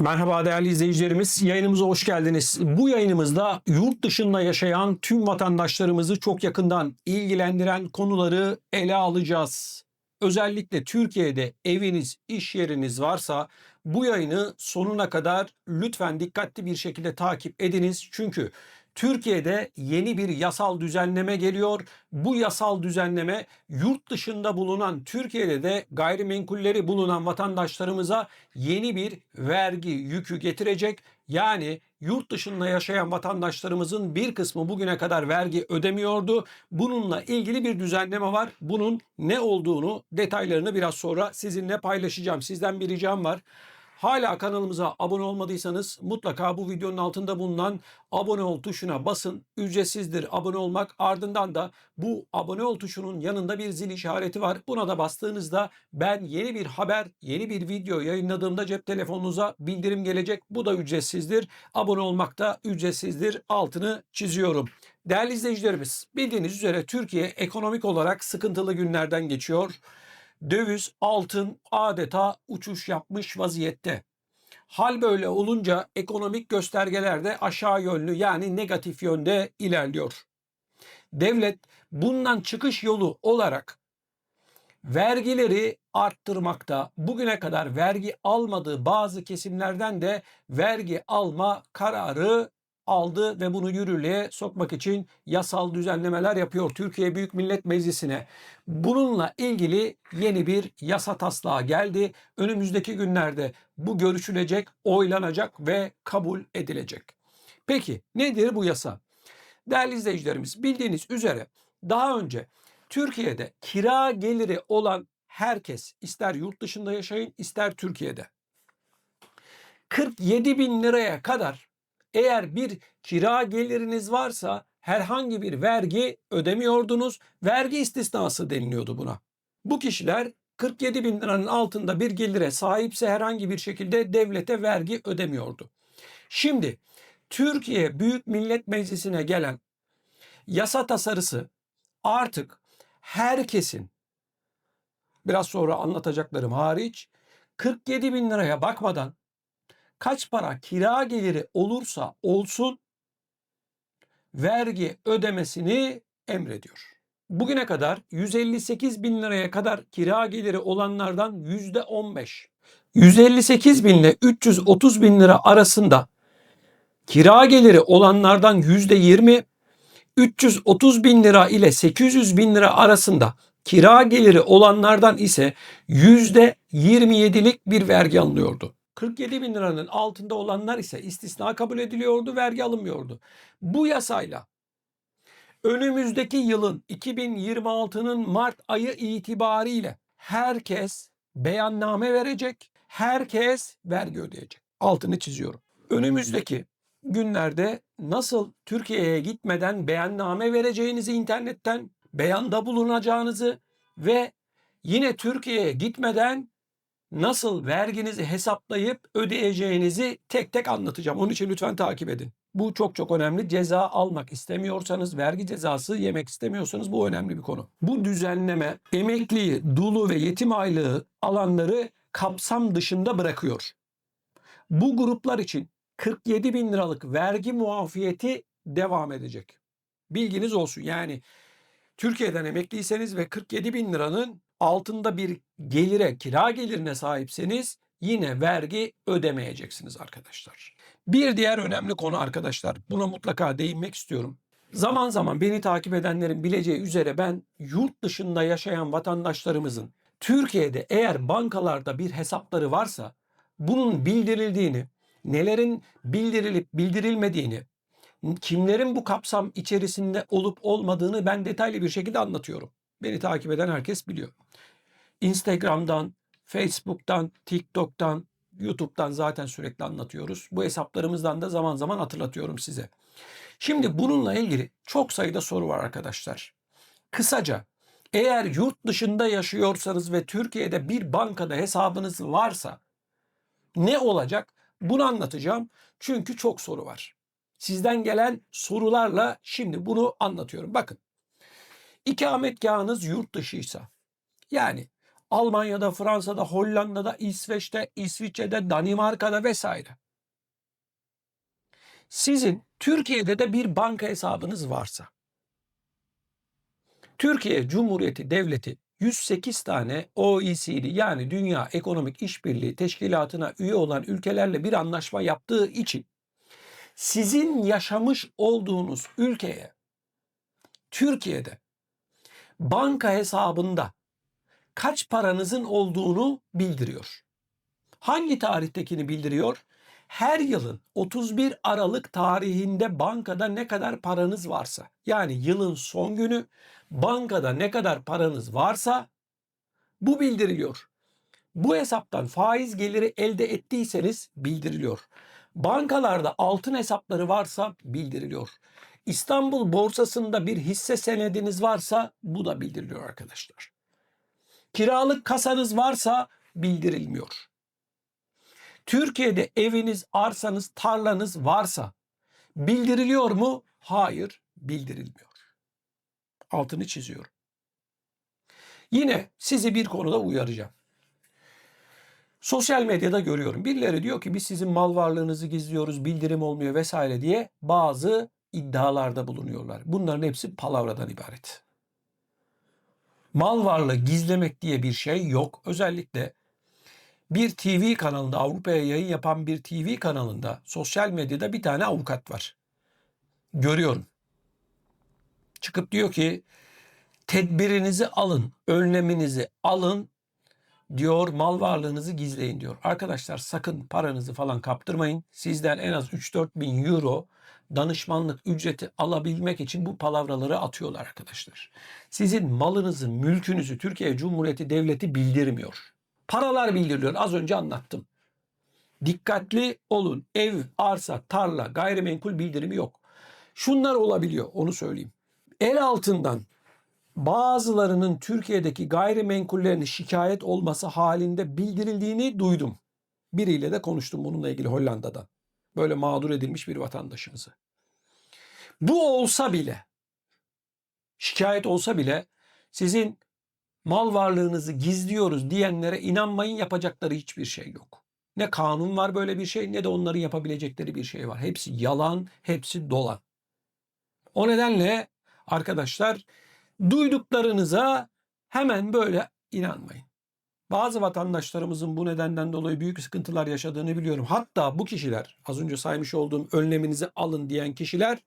Merhaba değerli izleyicilerimiz. Yayınımıza hoş geldiniz. Bu yayınımızda yurt dışında yaşayan tüm vatandaşlarımızı çok yakından ilgilendiren konuları ele alacağız. Özellikle Türkiye'de eviniz, iş yeriniz varsa bu yayını sonuna kadar lütfen dikkatli bir şekilde takip ediniz. Çünkü Türkiye'de yeni bir yasal düzenleme geliyor. Bu yasal düzenleme yurt dışında bulunan Türkiye'de de gayrimenkulleri bulunan vatandaşlarımıza yeni bir vergi yükü getirecek. Yani yurt dışında yaşayan vatandaşlarımızın bir kısmı bugüne kadar vergi ödemiyordu. Bununla ilgili bir düzenleme var. Bunun ne olduğunu detaylarını biraz sonra sizinle paylaşacağım. Sizden bir ricam var. Hala kanalımıza abone olmadıysanız mutlaka bu videonun altında bulunan abone ol tuşuna basın. Ücretsizdir abone olmak. Ardından da bu abone ol tuşunun yanında bir zil işareti var. Buna da bastığınızda ben yeni bir haber, yeni bir video yayınladığımda cep telefonunuza bildirim gelecek. Bu da ücretsizdir. Abone olmak da ücretsizdir. Altını çiziyorum. Değerli izleyicilerimiz, bildiğiniz üzere Türkiye ekonomik olarak sıkıntılı günlerden geçiyor döviz, altın adeta uçuş yapmış vaziyette. Hal böyle olunca ekonomik göstergeler de aşağı yönlü yani negatif yönde ilerliyor. Devlet bundan çıkış yolu olarak vergileri arttırmakta. Bugüne kadar vergi almadığı bazı kesimlerden de vergi alma kararı aldı ve bunu yürürlüğe sokmak için yasal düzenlemeler yapıyor Türkiye Büyük Millet Meclisi'ne. Bununla ilgili yeni bir yasa taslağı geldi. Önümüzdeki günlerde bu görüşülecek, oylanacak ve kabul edilecek. Peki nedir bu yasa? Değerli izleyicilerimiz bildiğiniz üzere daha önce Türkiye'de kira geliri olan herkes ister yurt dışında yaşayın ister Türkiye'de 47 bin liraya kadar eğer bir kira geliriniz varsa herhangi bir vergi ödemiyordunuz. Vergi istisnası deniliyordu buna. Bu kişiler 47 bin liranın altında bir gelire sahipse herhangi bir şekilde devlete vergi ödemiyordu. Şimdi Türkiye Büyük Millet Meclisi'ne gelen yasa tasarısı artık herkesin biraz sonra anlatacaklarım hariç 47 bin liraya bakmadan kaç para kira geliri olursa olsun vergi ödemesini emrediyor. Bugüne kadar 158 bin liraya kadar kira geliri olanlardan yüzde 15. 158 bin ile 330 bin lira arasında kira geliri olanlardan yüzde 20, 330 bin lira ile 800 bin lira arasında kira geliri olanlardan ise yüzde 27'lik bir vergi alınıyordu. 47 bin liranın altında olanlar ise istisna kabul ediliyordu, vergi alınmıyordu. Bu yasayla önümüzdeki yılın 2026'nın Mart ayı itibariyle herkes beyanname verecek, herkes vergi ödeyecek. Altını çiziyorum. Önümüzdeki günlerde nasıl Türkiye'ye gitmeden beyanname vereceğinizi internetten, beyanda bulunacağınızı ve yine Türkiye'ye gitmeden nasıl verginizi hesaplayıp ödeyeceğinizi tek tek anlatacağım. Onun için lütfen takip edin. Bu çok çok önemli. Ceza almak istemiyorsanız, vergi cezası yemek istemiyorsanız bu önemli bir konu. Bu düzenleme emekliyi, dulu ve yetim aylığı alanları kapsam dışında bırakıyor. Bu gruplar için 47 bin liralık vergi muafiyeti devam edecek. Bilginiz olsun. Yani Türkiye'den emekliyseniz ve 47 bin liranın altında bir gelire, kira gelirine sahipseniz yine vergi ödemeyeceksiniz arkadaşlar. Bir diğer önemli konu arkadaşlar. Buna mutlaka değinmek istiyorum. Zaman zaman beni takip edenlerin bileceği üzere ben yurt dışında yaşayan vatandaşlarımızın Türkiye'de eğer bankalarda bir hesapları varsa bunun bildirildiğini, nelerin bildirilip bildirilmediğini, kimlerin bu kapsam içerisinde olup olmadığını ben detaylı bir şekilde anlatıyorum. Beni takip eden herkes biliyor. Instagram'dan, Facebook'tan, TikTok'tan, YouTube'dan zaten sürekli anlatıyoruz. Bu hesaplarımızdan da zaman zaman hatırlatıyorum size. Şimdi bununla ilgili çok sayıda soru var arkadaşlar. Kısaca eğer yurt dışında yaşıyorsanız ve Türkiye'de bir bankada hesabınız varsa ne olacak? Bunu anlatacağım. Çünkü çok soru var. Sizden gelen sorularla şimdi bunu anlatıyorum. Bakın. İkametgahınız yurt dışıysa yani Almanya'da, Fransa'da, Hollanda'da, İsveç'te, İsviçre'de, Danimarka'da vesaire. Sizin Türkiye'de de bir banka hesabınız varsa, Türkiye Cumhuriyeti Devleti 108 tane OECD yani Dünya Ekonomik İşbirliği Teşkilatı'na üye olan ülkelerle bir anlaşma yaptığı için sizin yaşamış olduğunuz ülkeye Türkiye'de banka hesabında kaç paranızın olduğunu bildiriyor. Hangi tarihtekini bildiriyor? Her yılın 31 Aralık tarihinde bankada ne kadar paranız varsa yani yılın son günü bankada ne kadar paranız varsa bu bildiriliyor. Bu hesaptan faiz geliri elde ettiyseniz bildiriliyor. Bankalarda altın hesapları varsa bildiriliyor. İstanbul borsasında bir hisse senediniz varsa bu da bildiriliyor arkadaşlar. Kiralık kasanız varsa bildirilmiyor. Türkiye'de eviniz, arsanız, tarlanız varsa bildiriliyor mu? Hayır, bildirilmiyor. Altını çiziyorum. Yine sizi bir konuda uyaracağım. Sosyal medyada görüyorum. Birileri diyor ki biz sizin mal varlığınızı gizliyoruz, bildirim olmuyor vesaire diye bazı iddialarda bulunuyorlar. Bunların hepsi palavradan ibaret. Mal varlığı gizlemek diye bir şey yok. Özellikle bir TV kanalında Avrupa'ya yayın yapan bir TV kanalında sosyal medyada bir tane avukat var. Görüyorum. Çıkıp diyor ki tedbirinizi alın, önleminizi alın diyor mal varlığınızı gizleyin diyor. Arkadaşlar sakın paranızı falan kaptırmayın. Sizden en az 3-4 bin euro danışmanlık ücreti alabilmek için bu palavraları atıyorlar arkadaşlar. Sizin malınızı, mülkünüzü Türkiye Cumhuriyeti Devleti bildirmiyor. Paralar bildiriliyor. Az önce anlattım. Dikkatli olun. Ev, arsa, tarla, gayrimenkul bildirimi yok. Şunlar olabiliyor onu söyleyeyim. El altından bazılarının Türkiye'deki gayrimenkullerini şikayet olması halinde bildirildiğini duydum. Biriyle de konuştum bununla ilgili Hollanda'dan. Böyle mağdur edilmiş bir vatandaşımızı. Bu olsa bile şikayet olsa bile sizin mal varlığınızı gizliyoruz diyenlere inanmayın yapacakları hiçbir şey yok. Ne kanun var böyle bir şey ne de onların yapabilecekleri bir şey var. Hepsi yalan, hepsi dolan. O nedenle arkadaşlar duyduklarınıza hemen böyle inanmayın. Bazı vatandaşlarımızın bu nedenden dolayı büyük sıkıntılar yaşadığını biliyorum. Hatta bu kişiler az önce saymış olduğum önleminizi alın diyen kişiler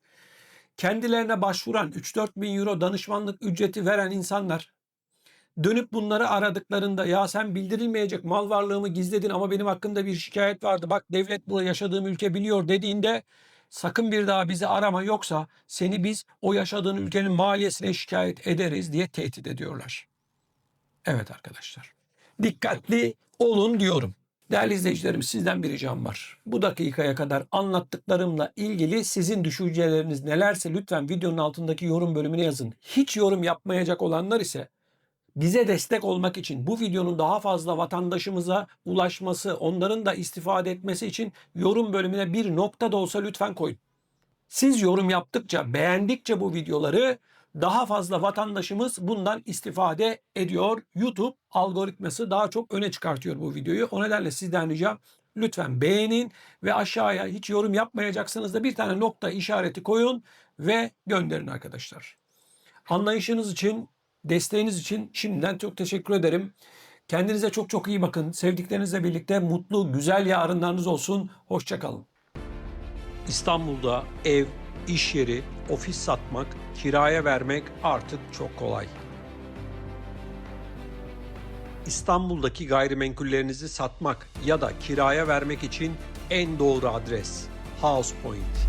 kendilerine başvuran 3-4 bin euro danışmanlık ücreti veren insanlar dönüp bunları aradıklarında ya sen bildirilmeyecek mal varlığımı gizledin ama benim hakkında bir şikayet vardı. Bak devlet bu yaşadığım ülke biliyor dediğinde sakın bir daha bizi arama yoksa seni biz o yaşadığın ülkenin maliyesine şikayet ederiz diye tehdit ediyorlar. Evet arkadaşlar. Dikkatli olun diyorum. Değerli izleyicilerim sizden bir ricam var. Bu dakikaya kadar anlattıklarımla ilgili sizin düşünceleriniz nelerse lütfen videonun altındaki yorum bölümüne yazın. Hiç yorum yapmayacak olanlar ise bize destek olmak için bu videonun daha fazla vatandaşımıza ulaşması, onların da istifade etmesi için yorum bölümüne bir nokta da olsa lütfen koyun. Siz yorum yaptıkça, beğendikçe bu videoları daha fazla vatandaşımız bundan istifade ediyor. YouTube algoritması daha çok öne çıkartıyor bu videoyu. O nedenle sizden ricam lütfen beğenin ve aşağıya hiç yorum yapmayacaksanız da bir tane nokta işareti koyun ve gönderin arkadaşlar. Anlayışınız için, desteğiniz için şimdiden çok teşekkür ederim. Kendinize çok çok iyi bakın. Sevdiklerinizle birlikte mutlu, güzel yarınlarınız olsun. Hoşçakalın. İstanbul'da ev, iş yeri, ofis satmak, kiraya vermek artık çok kolay. İstanbul'daki gayrimenkullerinizi satmak ya da kiraya vermek için en doğru adres House Point.